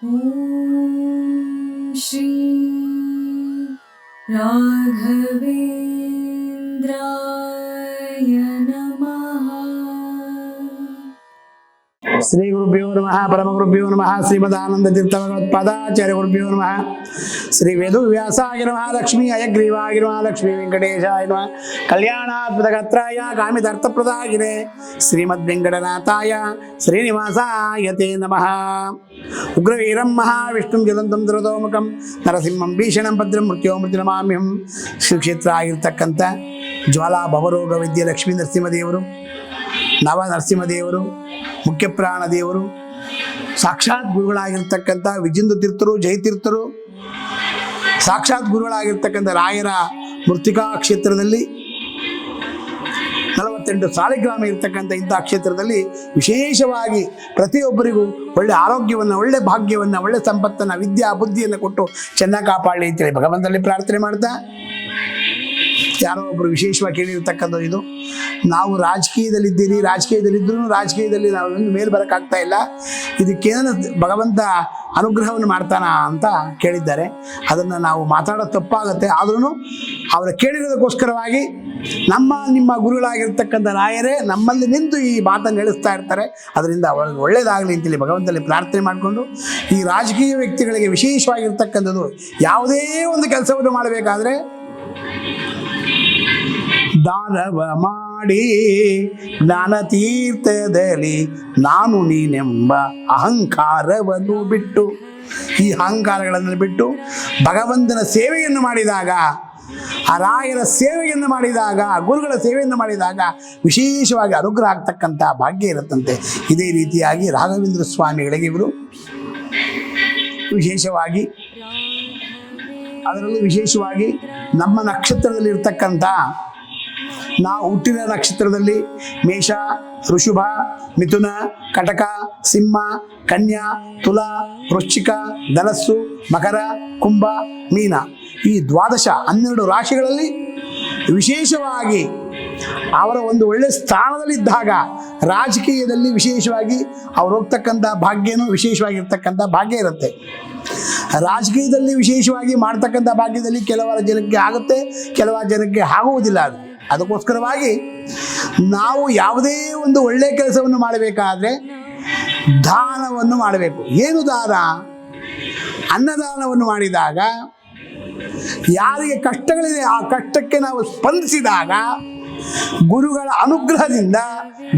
श्री राघवेन्द्राय ಶ್ರೀ ಗುರುಭ್ಯೋ ನಮಃ ಪರಮ ಗುರುಭ್ಯೋ ನಮಃ ಶ್ರೀಮದಾನಂದ ಪದಾಚಾರ್ಯ ಗುರುಭ್ಯೋ ನಮಃ ಶ್ರೀ ವೇದು ನಮಃ ಲಕ್ಷ್ಮೀ ಅಯಗ್ರೀವಾಯ ನಮಃ ಲಕ್ಷ್ಮೀ ವೆಂಕಟೇಶಾಯ ನಮಃ ಕಲ್ಯಾಣಾತ್ಮಕ ಗತ್ರಾಯ ಆಗಿದೆ ಶ್ರೀಮದ್ ವೆಂಕಟನಾಥಾಯ ಶ್ರೀನಿವಾಸಾಯ ತೇ ನಮಃ ಉಗ್ರವೀರಂ ಮಹಾವಿಷ್ಣುಂ ಜಲಂತಂ ದುರದೋಮುಖಂ ನರಸಿಂಹಂ ಭೀಷಣಂ ಭದ್ರಂ ಮೃತ್ಯೋ ಮೃತ್ಯುನಮಾಮ್ಯಂ ಶ್ರೀಕ್ಷೇತ್ರ ಆಗಿರ್ತಕ್ಕಂಥ ಜ್ವಾಲಾ ಭವರೋಗ ವಿದ್ಯೆ ಲಕ್ಷ್ಮೀ ನರಸಿಂಹದೇವರು ನವ ನರಸಿಂಹದೇವರು ಮುಖ್ಯಪ್ರಾಣ ದೇವರು, ಸಾಕ್ಷಾತ್ ಗುರುಗಳಾಗಿರ್ತಕ್ಕಂಥ ವಿಜಿಂದು ತೀರ್ಥರು, ಜಯತೀರ್ಥರು, ಸಾಕ್ಷಾತ್ ಗುರುಗಳಾಗಿರ್ತಕ್ಕಂಥ ರಾಯರ ಮೃತ್ತಿಕಾ ಕ್ಷೇತ್ರದಲ್ಲಿ ನಲವತ್ತೆಂಟು ಸಾಲಿಗ್ರಾಮ ಇರ್ತಕ್ಕಂಥ ಇಂಥ ಕ್ಷೇತ್ರದಲ್ಲಿ ವಿಶೇಷವಾಗಿ ಪ್ರತಿಯೊಬ್ಬರಿಗೂ ಒಳ್ಳೆ ಆರೋಗ್ಯವನ್ನು, ಒಳ್ಳೆ ಭಾಗ್ಯವನ್ನು, ಒಳ್ಳೆ ಸಂಪತ್ತನ್ನು, ವಿದ್ಯಾ, ಬುದ್ಧಿಯನ್ನು ಕೊಟ್ಟು ಚೆನ್ನಾಗಿ ಕಾಪಾಡಲಿ ಅಂತೇಳಿ ಭಗವಂತನಲ್ಲಿ ಪ್ರಾರ್ಥನೆ ಮಾಡ್ತಾ ಯಾರೋ ಒಬ್ಬರು ವಿಶೇಷವಾಗಿ ಕೇಳಿರ್ತಕ್ಕಂಥ ಇದು. ನಾವು ರಾಜಕೀಯದಲ್ಲಿದ್ದೀರಿ ರಾಜಕೀಯದಲ್ಲಿದ್ದರೂ ರಾಜಕೀಯದಲ್ಲಿ ನಾವು ಮೇಲೆ ಬರೋಕ್ಕಾಗ್ತಾ ಇಲ್ಲ. ಇದಕ್ಕೇನು ಭಗವಂತ ಅನುಗ್ರಹವನ್ನು ಮಾಡ್ತಾನ ಅಂತ ಕೇಳಿದ್ದಾರೆ. ಅದನ್ನು ನಾವು ಮಾತಾಡೋದು ತಪ್ಪಾಗುತ್ತೆ. ಆದ್ರೂ ಅವರು ಕೇಳಿರೋದಕ್ಕೋಸ್ಕರವಾಗಿ ನಮ್ಮ, ನಿಮ್ಮ ಗುರುಗಳಾಗಿರ್ತಕ್ಕಂಥ ರಾಯರೇ ನಮ್ಮಲ್ಲಿ ನಿಂತು ಈ ಮಾತನ್ನು ಹೇಳಿಸ್ತಾ ಇರ್ತಾರೆ. ಅದರಿಂದ ಅವರಿಗೆ ಒಳ್ಳೇದಾಗಲಿ ಅಂತೇಳಿ ಭಗವಂತನಲ್ಲಿ ಪ್ರಾರ್ಥನೆ ಮಾಡಿಕೊಂಡು ಈ ರಾಜಕೀಯ ವ್ಯಕ್ತಿಗಳಿಗೆ ವಿಶೇಷವಾಗಿರ್ತಕ್ಕಂಥದ್ದು ಯಾವುದೇ ಒಂದು ಕೆಲಸವನ್ನು ಮಾಡಬೇಕಾದ್ರೆ ದಾನವ ಮಾಡಿ ಜ್ಞಾನ ತೀರ್ಥದಲ್ಲಿ ನಾನು ನೀನೆಂಬ ಅಹಂಕಾರವನ್ನು ಬಿಟ್ಟು, ಈ ಅಹಂಕಾರಗಳನ್ನು ಬಿಟ್ಟು ಭಗವಂತನ ಸೇವೆಯನ್ನು ಮಾಡಿದಾಗ ಆ ರಾಯರ ಸೇವೆಯನ್ನು ಮಾಡಿದಾಗ, ಗುರುಗಳ ಸೇವೆಯನ್ನು ಮಾಡಿದಾಗ ವಿಶೇಷವಾಗಿ ಅನುಗ್ರಹ ಆಗ್ತಕ್ಕಂಥ ಭಾಗ್ಯ ಇರುತ್ತಂತೆ. ಇದೇ ರೀತಿಯಾಗಿ ರಾಘವೇಂದ್ರ ಸ್ವಾಮಿಗಳಿಗೆ ಇವರು ವಿಶೇಷವಾಗಿ, ಅದರಲ್ಲೂ ವಿಶೇಷವಾಗಿ ನಮ್ಮ ನಕ್ಷತ್ರದಲ್ಲಿ ಇರ್ತಕ್ಕಂಥ ನಾವು ಹುಟ್ಟಿದ ನಕ್ಷತ್ರದಲ್ಲಿ ಮೇಷ, ಋಷುಭ, ಮಿಥುನ, ಕಟಕ, ಸಿಂಹ, ಕನ್ಯಾ, ತುಲಾ, ವೃಶ್ಚಿಕ, ಧನಸ್ಸು, ಮಕರ, ಕುಂಭ, ಮೀನ. ಈ ದ್ವಾದಶ ಹನ್ನೆರಡು ರಾಶಿಗಳಲ್ಲಿ ವಿಶೇಷವಾಗಿ ಅವರ ಒಂದು ಒಳ್ಳೆ ಸ್ಥಾನದಲ್ಲಿದ್ದಾಗ ರಾಜಕೀಯದಲ್ಲಿ ವಿಶೇಷವಾಗಿ ಅವ್ರು ಹೋಗ್ತಕ್ಕಂಥ ಭಾಗ್ಯನೂ ವಿಶೇಷವಾಗಿರ್ತಕ್ಕಂಥ ಭಾಗ್ಯ ಇರುತ್ತೆ. ರಾಜಕೀಯದಲ್ಲಿ ವಿಶೇಷವಾಗಿ ಮಾಡ್ತಕ್ಕಂಥ ಭಾಗ್ಯದಲ್ಲಿ ಕೆಲವರ ಜನಕ್ಕೆ ಆಗುತ್ತೆ, ಕೆಲವರ ಜನಕ್ಕೆ ಆಗುವುದಿಲ್ಲ ಅದು. ಅದಕ್ಕೋಸ್ಕರವಾಗಿ ನಾವು ಯಾವುದೇ ಒಂದು ಒಳ್ಳೆಯ ಕೆಲಸವನ್ನು ಮಾಡಬೇಕಾದ್ರೆ ದಾನವನ್ನು ಮಾಡಬೇಕು. ಏನು ದಾನ? ಅನ್ನದಾನವನ್ನು ಮಾಡಿದಾಗ, ಯಾರಿಗೆ ಕಷ್ಟಗಳಿದೆ ಆ ಕಷ್ಟಕ್ಕೆ ನಾವು ಸ್ಪಂದಿಸಿದಾಗ ಗುರುಗಳ ಅನುಗ್ರಹದಿಂದ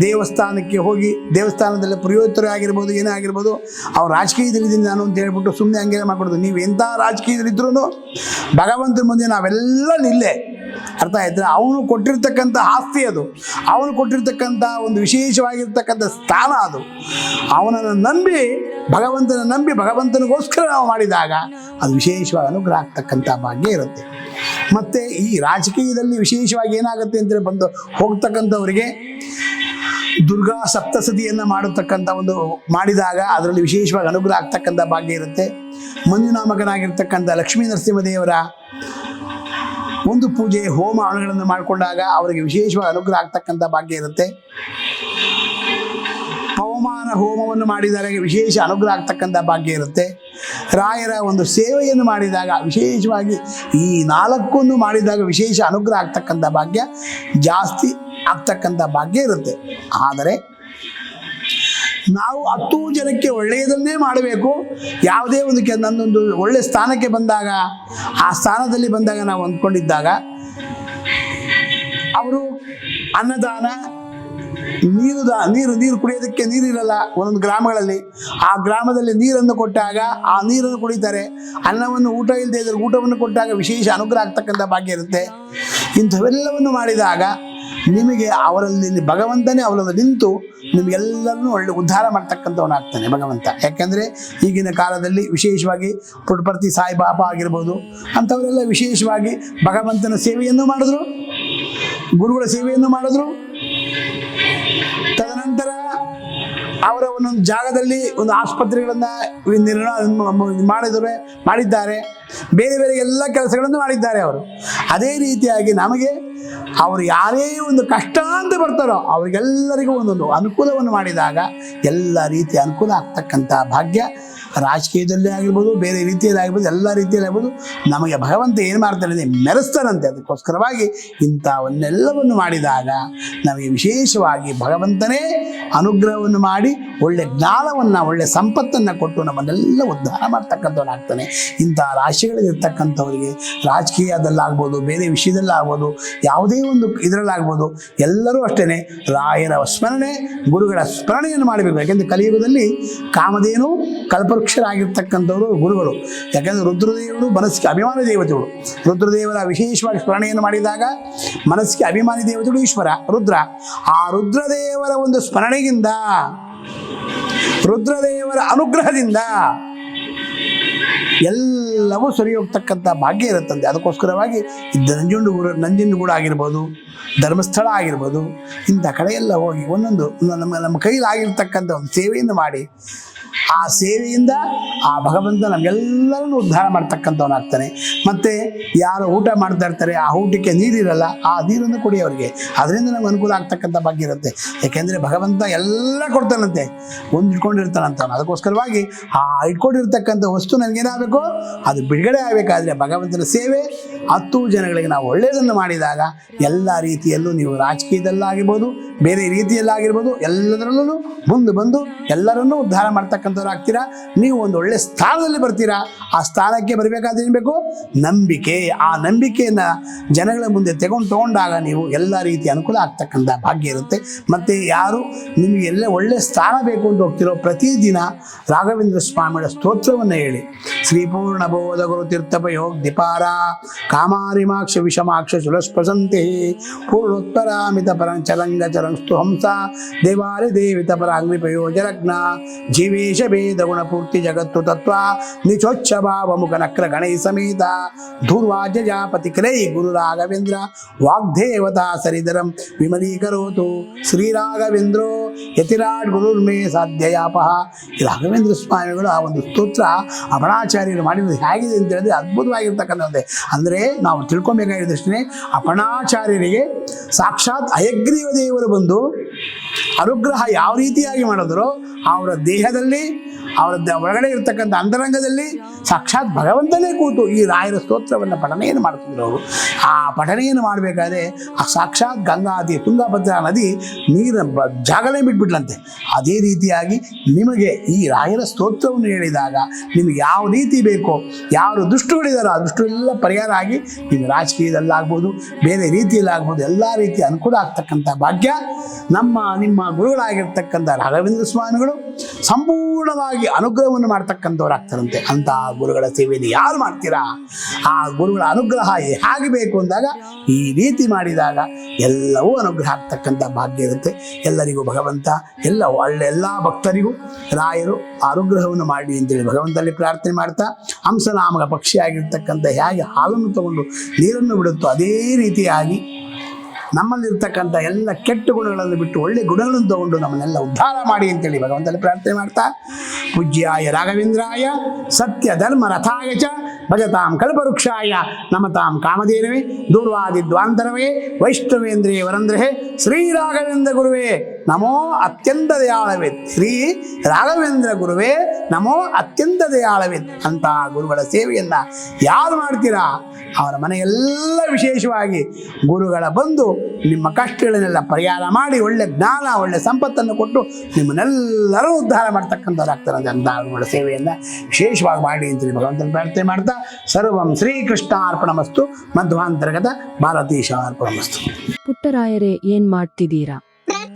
ದೇವಸ್ಥಾನಕ್ಕೆ ಹೋಗಿ, ದೇವಸ್ಥಾನದಲ್ಲಿ ಪುರೋಹಿತರು ಆಗಿರ್ಬೋದು ಏನೇ ಆಗಿರ್ಬೋದು ಅವ್ರು ರಾಜಕೀಯದಲ್ಲಿದ್ದೀನಿ ನಾನು ಅಂತ ಹೇಳ್ಬಿಟ್ಟು ಸುಮ್ಮನೆ ಹಂಗೆ ಮಾಡ್ಕೊಡೋದು. ನೀವು ಎಂಥ ರಾಜಕೀಯದಲ್ಲಿದ್ರೂ ಭಗವಂತನ ಮುಂದೆ ನಾವೆಲ್ಲ ನಿಲ್ಲೇ. ಅರ್ಥ ಆಯ್ತಾ? ಅವನು ಕೊಟ್ಟಿರ್ತಕ್ಕಂಥ ಆಸ್ತಿ ಅದು. ಅವನು ಕೊಟ್ಟಿರ್ತಕ್ಕಂಥ ಒಂದು ವಿಶೇಷವಾಗಿರ್ತಕ್ಕಂಥ ಸ್ಥಾನ ಅದು. ಅವನನ್ನು ನಂಬಿ, ಭಗವಂತನ ನಂಬಿ, ಭಗವಂತನಿಗೋಸ್ಕರ ನಾವು ಮಾಡಿದಾಗ ಅದು ವಿಶೇಷವಾಗಿ ಅನುಗ್ರಹ ಆಗ್ತಕ್ಕಂಥ ಭಾಗ್ಯ ಇರುತ್ತೆ. ಮತ್ತು ಈ ರಾಜಕೀಯದಲ್ಲಿ ವಿಶೇಷವಾಗಿ ಏನಾಗುತ್ತೆ ಅಂತೇಳಿ ಬಂದು ಹೋಗ್ತಕ್ಕಂಥವರಿಗೆ ದುರ್ಗಾ ಸಪ್ತಸತಿಯನ್ನು ಮಾಡತಕ್ಕಂಥ ಒಂದು ಮಾಡಿದಾಗ ಅದರಲ್ಲಿ ವಿಶೇಷವಾಗಿ ಅನುಗ್ರಹ ಆಗ್ತಕ್ಕಂಥ ಭಾಗ್ಯ ಇರುತ್ತೆ. ಮಂಜುನಾಮಕನಾಗಿರ್ತಕ್ಕಂಥ ಲಕ್ಷ್ಮೀ ನರಸಿಂಹದೇವರ ಒಂದು ಪೂಜೆ, ಹೋಮ ಹಣಗಳನ್ನು ಮಾಡಿಕೊಂಡಾಗ ಅವರಿಗೆ ವಿಶೇಷವಾಗಿ ಅನುಗ್ರಹ ಆಗ್ತಕ್ಕಂಥ ಭಾಗ್ಯ ಇರುತ್ತೆ. ಪವಮಾನ ಹೋಮವನ್ನು ಮಾಡಿದಾಗ ವಿಶೇಷ ಅನುಗ್ರಹ ಆಗ್ತಕ್ಕಂಥ ಭಾಗ್ಯ ಇರುತ್ತೆ. ರಾಯರ ಒಂದು ಸೇವೆಯನ್ನು ಮಾಡಿದಾಗ ವಿಶೇಷವಾಗಿ ಈ ನಾಲ್ಕನ್ನು ಮಾಡಿದಾಗ ವಿಶೇಷ ಅನುಗ್ರಹ ಆಗ್ತಕ್ಕಂಥ ಭಾಗ್ಯ ಜಾಸ್ತಿ ಆಗ್ತಕ್ಕಂಥ ಭಾಗ್ಯ ಇರುತ್ತೆ. ಆದರೆ ನಾವು ಹತ್ತು ಜನಕ್ಕೆ ಒಳ್ಳೆಯದನ್ನೇ ಮಾಡಬೇಕು. ಯಾವುದೇ ಒಂದು ಕೆ ನನ್ನೊಂದು ಒಳ್ಳೆಯ ಸ್ಥಾನಕ್ಕೆ ಬಂದಾಗ, ಆ ಸ್ಥಾನದಲ್ಲಿ ಬಂದಾಗ ನಾವು ಅಂದ್ಕೊಂಡಿದ್ದಾಗ, ಅವರು ಅನ್ನದಾನ, ನೀರು ದಾ, ನೀರು ನೀರು ಕುಡಿಯೋದಕ್ಕೆ ನೀರಿರಲ್ಲ ಒಂದೊಂದು ಗ್ರಾಮಗಳಲ್ಲಿ. ಆ ಗ್ರಾಮದಲ್ಲಿ ನೀರನ್ನು ಕೊಟ್ಟಾಗ ಆ ನೀರನ್ನು ಕುಡಿತಾರೆ. ಅನ್ನವನ್ನು ಊಟ ಇಲ್ಲದೆ ಇದ್ರೆ ಊಟವನ್ನು ಕೊಟ್ಟಾಗ ವಿಶೇಷ ಅನುಗ್ರಹ ಆಗ್ತಕ್ಕಂಥ ಭಾಗ್ಯ ಇರುತ್ತೆ. ಇಂಥವೆಲ್ಲವನ್ನು ಮಾಡಿದಾಗ ನಿಮಗೆ ಅವರಲ್ಲಿ ಭಗವಂತನೇ ಅವರಲ್ಲಿ ನಿಂತು ನಿಮಗೆಲ್ಲರನ್ನೂ ಒಳ್ಳೆ ಉದ್ಧಾರ ಮಾಡ್ತಕ್ಕಂಥವನಾಗ್ತಾನೆ ಭಗವಂತ. ಯಾಕೆಂದರೆ ಈಗಿನ ಕಾಲದಲ್ಲಿ ವಿಶೇಷವಾಗಿ ಪುಟ್ಪರ್ತಿ ಸಾಯಿಬಾಬಾ ಆಗಿರ್ಬೋದು, ಅಂಥವರೆಲ್ಲ ವಿಶೇಷವಾಗಿ ಭಗವಂತನ ಸೇವೆಯನ್ನು ಮಾಡಿದ್ರು, ಗುರುಗಳ ಸೇವೆಯನ್ನು ಮಾಡಿದ್ರು. ತದನಂತರ ಅವರ ಒಂದೊಂದು ಜಾಗದಲ್ಲಿ ಒಂದು ಆಸ್ಪತ್ರೆಗಳನ್ನು ನಿರ್ಣಯ ಮಾಡಿದರೆ ಮಾಡಿದ್ದಾರೆ. ಬೇರೆ ಬೇರೆ ಎಲ್ಲ ಕೆಲಸಗಳನ್ನು ಮಾಡಿದ್ದಾರೆ ಅವರು. ಅದೇ ರೀತಿಯಾಗಿ ನಮಗೆ ಅವರು ಯಾರೇ ಒಂದು ಕಷ್ಟ ಅಂತ ಬರ್ತಾರೋ ಅವರಿಗೆಲ್ಲರಿಗೂ ಒಂದೊಂದು ಅನುಕೂಲವನ್ನು ಮಾಡಿದಾಗ ಎಲ್ಲ ರೀತಿಯ ಅನುಕೂಲ ಆಗ್ತಕ್ಕಂಥ ಭಾಗ್ಯ ರಾಜಕೀಯದಲ್ಲೇ ಆಗಿರ್ಬೋದು, ಬೇರೆ ರೀತಿಯಲ್ಲಿ ಆಗಿರ್ಬೋದು, ಎಲ್ಲ ರೀತಿಯಲ್ಲಿ ಆಗ್ಬೋದು ನಮಗೆ ಭಗವಂತ ಏನು ಮಾಡ್ತಾನೆ ಮೆರೆಸ್ತಾನಂತೆ. ಅದಕ್ಕೋಸ್ಕರವಾಗಿ ಇಂಥವನ್ನೆಲ್ಲವನ್ನು ಮಾಡಿದಾಗ ನಮಗೆ ವಿಶೇಷವಾಗಿ ಭಗವಂತನೇ ಅನುಗ್ರಹವನ್ನು ಮಾಡಿ, ಒಳ್ಳೆ ಜ್ಞಾನವನ್ನು, ಒಳ್ಳೆ ಸಂಪತ್ತನ್ನು ಕೊಟ್ಟು ನಮ್ಮನ್ನೆಲ್ಲ ಉದ್ಧಾರ ಮಾಡ್ತಕ್ಕಂಥವನಾಗ್ತಾನೆ. ಇಂಥ ರಾಶಿಗಳಲ್ಲಿರ್ತಕ್ಕಂಥವರಿಗೆ ರಾಜಕೀಯದಲ್ಲಾಗ್ಬೋದು, ಬೇರೆ ವಿಷಯದಲ್ಲಾಗ್ಬೋದು, ಯಾವುದೇ ಒಂದು ಇದರಲ್ಲಾಗ್ಬೋದು, ಎಲ್ಲರೂ ಅಷ್ಟೇ ರಾಯರ ಸ್ಮರಣೆ, ಗುರುಗಳ ಸ್ಮರಣೆಯನ್ನು ಮಾಡಬೇಕು. ಯಾಕೆಂದರೆ ಕಲಿಯುಗದಲ್ಲಿ ಕಾಮಧೇನು ಕಲ್ಪವೃಕ್ಷರಾಗಿರ್ತಕ್ಕಂಥವರು ಗುರುಗಳು. ಯಾಕಂದ್ರೆ ರುದ್ರದೇವರು ಮನಸ್ಸಿಗೆ ಅಭಿಮಾನಿ ದೇವತೆಗಳು. ರುದ್ರದೇವರ ವಿಶೇಷವಾಗಿ ಸ್ಮರಣೆಯನ್ನು ಮಾಡಿದಾಗ ಮನಸ್ಸಿಗೆ ಅಭಿಮಾನಿ ದೇವತೆಗಳು ಈಶ್ವರ, ರುದ್ರ. ಆ ರುದ್ರದೇವರ ಒಂದು ಸ್ಮರಣೆಯಿಂದ ರುದ್ರದೇವರ ಅನುಗ್ರಹದಿಂದ ಎಲ್ಲವೂ ಸರಿ ಹೋಗ್ತಕ್ಕಂಥ ಭಾಗ್ಯ ಇರುತ್ತಂತೆ. ಅದಕ್ಕೋಸ್ಕರವಾಗಿ ನಂಜುಂಡುಗೂಡು ನಂಜನಗೂಡು ಆಗಿರ್ಬೋದು, ಧರ್ಮಸ್ಥಳ ಆಗಿರ್ಬೋದು, ಇಂಥ ಕಡೆಯೆಲ್ಲ ಹೋಗಿ ಒಂದೊಂದು ನಮ್ಮ ನಮ್ಮ ಕೈಲಾಗಿರ್ತಕ್ಕಂಥ ಒಂದು ಸೇವೆಯನ್ನು ಮಾಡಿ, ಆ ಸೇವೆಯಿಂದ ಆ ಭಗವಂತ ನಮಗೆಲ್ಲರನ್ನು ಉದ್ಧಾರ ಮಾಡ್ತಕ್ಕಂಥವನಾಗ್ತಾನೆ. ಮತ್ತು ಯಾರು ಊಟ ಮಾಡ್ತಾ ಇರ್ತಾರೆ, ಆ ಊಟಕ್ಕೆ ನೀರಿರಲ್ಲ, ಆ ನೀರನ್ನು ಕೊಡಿ ಅವರಿಗೆ. ಅದರಿಂದ ನಮ್ಗೆ ಅನುಕೂಲ ಆಗ್ತಕ್ಕಂಥ ಭಾಗ್ಯ ಇರುತ್ತೆ. ಯಾಕೆಂದರೆ ಭಗವಂತ ಎಲ್ಲ ಕೊಡ್ತಾನಂತೆ. ಒಂದು ಇಟ್ಕೊಂಡಿರ್ತಾನಂತ ಅದಕ್ಕೋಸ್ಕರವಾಗಿ ಆ ಇಟ್ಕೊಂಡಿರ್ತಕ್ಕಂಥ ವಸ್ತು ನನಗೇನಾಗಬೇಕು ಅದು ಬಿಡುಗಡೆ ಆಗಬೇಕಾದ್ರೆ ಭಗವಂತನ ಸೇವೆ ಹತ್ತು ಜನಗಳಿಗೆ ನಾವು ಒಳ್ಳೆಯದನ್ನು ಮಾಡಿದಾಗ ಎಲ್ಲ ರೀತಿಯಲ್ಲೂ ನೀವು ರಾಜಕೀಯದಲ್ಲಾಗಿರ್ಬೋದು, ಬೇರೆ ರೀತಿಯಲ್ಲಾಗಿರ್ಬೋದು, ಎಲ್ಲದರಲ್ಲೂ ಮುಂದೆ ಬಂದು ಎಲ್ಲರನ್ನೂ ಉದ್ಧಾರ ಮಾಡ್ತಕ್ಕಂಥವ್ರು ಆಗ್ತೀರಾ? ನೀವು ಒಂದು ಒಳ್ಳೆ ಸ್ಥಾನದಲ್ಲಿ ಬರ್ತೀರಾ? ಆ ಸ್ಥಾನಕ್ಕೆ ಬರಬೇಕಾದ್ರೆ ಏನು ಬೇಕು? ನಂಬಿಕೆ. ಆ ನಂಬಿಕೆಯನ್ನು ಜನಗಳ ಮುಂದೆ ತೆಗೊಂಡು ತೊಗೊಂಡಾಗ ನೀವು ಎಲ್ಲ ರೀತಿ ಅನುಕೂಲ ಆಗ್ತಕ್ಕಂಥ ಭಾಗ್ಯ ಇರುತ್ತೆ. ಮತ್ತು ಯಾರು ನಿಮಗೆ ಎಲ್ಲ ಒಳ್ಳೆ ಸ್ಥಾನ ಬೇಕು ಅಂತ ಹೋಗ್ತಿರೋ ಪ್ರತಿದಿನ ರಾಘವೇಂದ್ರ ಸ್ವಾಮಿಗಳ ಸ್ತೋತ್ರವನ್ನು ಹೇಳಿ. ಶ್ರೀಪೂರ್ಣ ಬೋಧ ಗುರು ತೀರ್ಥಪಯೋಗ ದಿಪಾರ ಕಾಮಾರಿಮಾಕ್ಷ ವಿಷಮಾಕ್ಷ ಶುಲಸ್ಪಸಂತೆ ಪೂರ್ಣೋತ್ತರಾಮಿತ ಪರಂಚರಂಗ ಚರಂಸ್ತು ಹಂಸ ದೇವಾಲಿ ದೇವಿತ ಪರಾಂಗ್ರಿಪಯೋ ಜರಗ್ನ ಜೀವೇಶ ಭೇದ ಗುಣಪೂರ್ತಿ ಜಗತ್ತು ತತ್ವ. ನಿಚೋಚ್ಛ ಭಾವ ಮುಖ ನಕ್ರ ಗಣೈ ಸಮೇತ. ಧೂರ್ವಾಜ್ಯ ಜಾಪತಿ ಕ್ರೈ ಗುರು ರಾಘವೇಂದ್ರ. ವಾಗ್ದೇವತಾ ಸರಿಧರಂ ವಿಮಲೀಕರೋತು. ಶ್ರೀರಾಘವೇಂದ್ರೋ ಯತಿರಾಡ್ ಗುರುರ್ಮೇ ಸಾಧ್ಯಯಾಪಹ ಈ ರಾಘವೇಂದ್ರ ಸ್ವಾಮಿಗಳು ಆ ಒಂದು ಸ್ತೋತ್ರ ಅಮಣಾಚಾರ್ಯರು ಮಾಡಿರೋದು ಹೇಗಿದೆ ಅಂತ ಹೇಳಿದ್ರೆ ಅದ್ಭುತವಾಗಿರ್ತಕ್ಕಂಥದ್ದೇ. ಅಂದರೆ ನಾವು ತಿಳ್ಕೊಬೇಕಾಗಿದ್ದಷ್ಟೇ ಅಪಣಾಚಾರ್ಯರಿಗೆ ಸಾಕ್ಷಾತ್ ಅಯಗ್ರೀವ ದೇವರು ಬಂದು ಅನುಗ್ರಹ ಯಾವ ರೀತಿಯಾಗಿ ಮಾಡಿದ್ರು ಅವರ ದೇಹದಲ್ಲಿ ಅವರ ಒಳಗಡೆ ಇರತಕ್ಕಂಥ ಅಂತರಂಗದಲ್ಲಿ ಸಾಕ್ಷಾತ್ ಭಗವಂತನೇ ಕೂತು ಈ ರಾಯರ ಸ್ತೋತ್ರವನ್ನು ಪಠನೆಯನ್ನು ಮಾಡ್ತಿದ್ರು ಅವರು. ಆ ಪಠನೆಯನ್ನು ಮಾಡಬೇಕಾದ್ರೆ ಆ ಸಾಕ್ಷಾತ್ ಗಂಗಾದಿ ತುಂಗಭದ್ರಾ ನದಿ ನೀರ ಜಾಗಲೇ ಬಿಟ್ಬಿಟ್ಲಂತೆ. ಅದೇ ರೀತಿಯಾಗಿ ನಿಮಗೆ ಈ ರಾಯರ ಸ್ತೋತ್ರವನ್ನು ಹೇಳಿದಾಗ ನಿಮಗೆ ಯಾವ ರೀತಿ ಬೇಕೋ, ಯಾರು ದುಷ್ಟುಗಳಿದಾರೋ ಆ ದುಷ್ಟುಗಳೆಲ್ಲ ಪರಿಹಾರ ಆಗಿ ನಿಮ್ಮ ರಾಜಕೀಯದಲ್ಲಾಗ್ಬೋದು, ಬೇರೆ ರೀತಿಯಲ್ಲಾಗ್ಬೋದು, ಎಲ್ಲ ರೀತಿಯ ಅನುಕೂಲ ಆಗ್ತಕ್ಕಂಥ ಭಾಗ್ಯ ನಮ್ಮ ನಿಮ್ಮ ಗುರುಗಳಾಗಿರ್ತಕ್ಕಂಥ ರಾಘವೇಂದ್ರ ಸ್ವಾಮಿಗಳು ಸಂಪೂರ್ಣವಾಗಿ ಅನುಗ್ರಹವನ್ನು ಮಾಡ್ತಕ್ಕಂಥವ್ರಾಗ್ತಾರಂತೆ. ಅಂತಹ ಗುರುಗಳ ಸೇವೆಯನ್ನು ಯಾರು ಮಾಡ್ತೀರಾ? ಆ ಗುರುಗಳ ಅನುಗ್ರಹ ಹೇಗೆ ಬೇಕು ಅಂದಾಗ, ಈ ರೀತಿ ಮಾಡಿದಾಗ ಎಲ್ಲವೂ ಅನುಗ್ರಹ ಆಗ್ತಕ್ಕಂಥ ಭಾಗ್ಯ ಇರುತ್ತೆ. ಎಲ್ಲರಿಗೂ ಭಗವಂತ, ಎಲ್ಲ ಒಳ್ಳೆ ಎಲ್ಲ ಭಕ್ತರಿಗೂ ರಾಯರು ಅನುಗ್ರಹವನ್ನು ಮಾಡಿ ಅಂತೇಳಿ ಭಗವಂತನಲ್ಲಿ ಪ್ರಾರ್ಥನೆ ಮಾಡ್ತಾ, ಹಂಸನಾಮಕ ಪಕ್ಷಿಯಾಗಿರ್ತಕ್ಕಂಥ ಹೇಗೆ ಹಾಲನ್ನು ತಗೊಂಡು ನೀರನ್ನು ಬಿಡುತ್ತೋ ಅದೇ ರೀತಿಯಾಗಿ ನಮ್ಮಲ್ಲಿರ್ತಕ್ಕಂಥ ಎಲ್ಲ ಕೆಟ್ಟ ಗುಣಗಳನ್ನು ಬಿಟ್ಟು ಒಳ್ಳೆ ಗುಣಗಳನ್ನು ತಗೊಂಡು ನಮ್ಮನ್ನೆಲ್ಲ ಉದ್ಧಾರ ಮಾಡಿ ಅಂತೇಳಿ ಭಗವಂತನಲ್ಲಿ ಪ್ರಾರ್ಥನೆ ಮಾಡ್ತಾ ಪೂಜ್ಯಾಯ ರಾಘವೇಂದ್ರಾಯ ಸತ್ಯ ಧರ್ಮ ರಥಾಯ ಚ ಭಜತಾಂ ಕಲ್ಪವೃಕ್ಷಾಯ ನಮತಾಂ ಕಾಮಧೇನವೇ ದೂರ್ವಾದಿ ದ್ವಾಂತರವೇ ವೈಷ್ಣವೇಂದ್ರಿಯ ವರಂದ್ರಹೇ ಶ್ರೀ ರಾಘವೇಂದ್ರ ಗುರುವೇ ನಮೋ ಅತ್ಯಂತ ದಯಾಳವೇ ಶ್ರೀ ರಾಘವೇಂದ್ರ ಗುರುವೇ ನಮೋ ಅತ್ಯಂತ ದಯಾಳವಿನ್ ಅಂತ ಗುರುಗಳ ಸೇವೆಯನ್ನ ಯಾರು ಮಾಡ್ತೀರಾ? ಅವರ ಮನೆಯೆಲ್ಲ ವಿಶೇಷವಾಗಿ ಗುರುಗಳ ಬಂದು ನಿಮ್ಮ ಕಷ್ಟಗಳನ್ನೆಲ್ಲ ಪರಿಹಾರ ಮಾಡಿ, ಒಳ್ಳೆ ಜ್ಞಾನ, ಒಳ್ಳೆ ಸಂಪತ್ತನ್ನು ಕೊಟ್ಟು ನಿಮ್ಮನ್ನೆಲ್ಲರೂ ಉದ್ಧಾರ ಮಾಡ್ತಕ್ಕಂಥವ್ರಾಗ್ತಾರೆ ಅಂತ ಗುರುಗಳ ಸೇವೆಯನ್ನ ವಿಶೇಷವಾಗಿ ಮಾಡಿ ಅಂತೇಳಿ ಭಗವಂತನ ಪ್ರಾರ್ಥನೆ ಮಾಡ್ತಾ ಸರ್ವಂ ಶ್ರೀಕೃಷ್ಣ ಅರ್ಪಣಮಸ್ತು ಮಧ್ವಾಂತರ್ಗತ ಭಾರತೀಶ ಅರ್ಪಣಮಸ್ತು ಪುಟ್ಟರಾಯರೇ, ಏನ್ ಮಾಡ್ತಿದ್ದೀರಾ?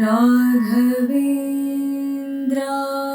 राघवेन्द्रा।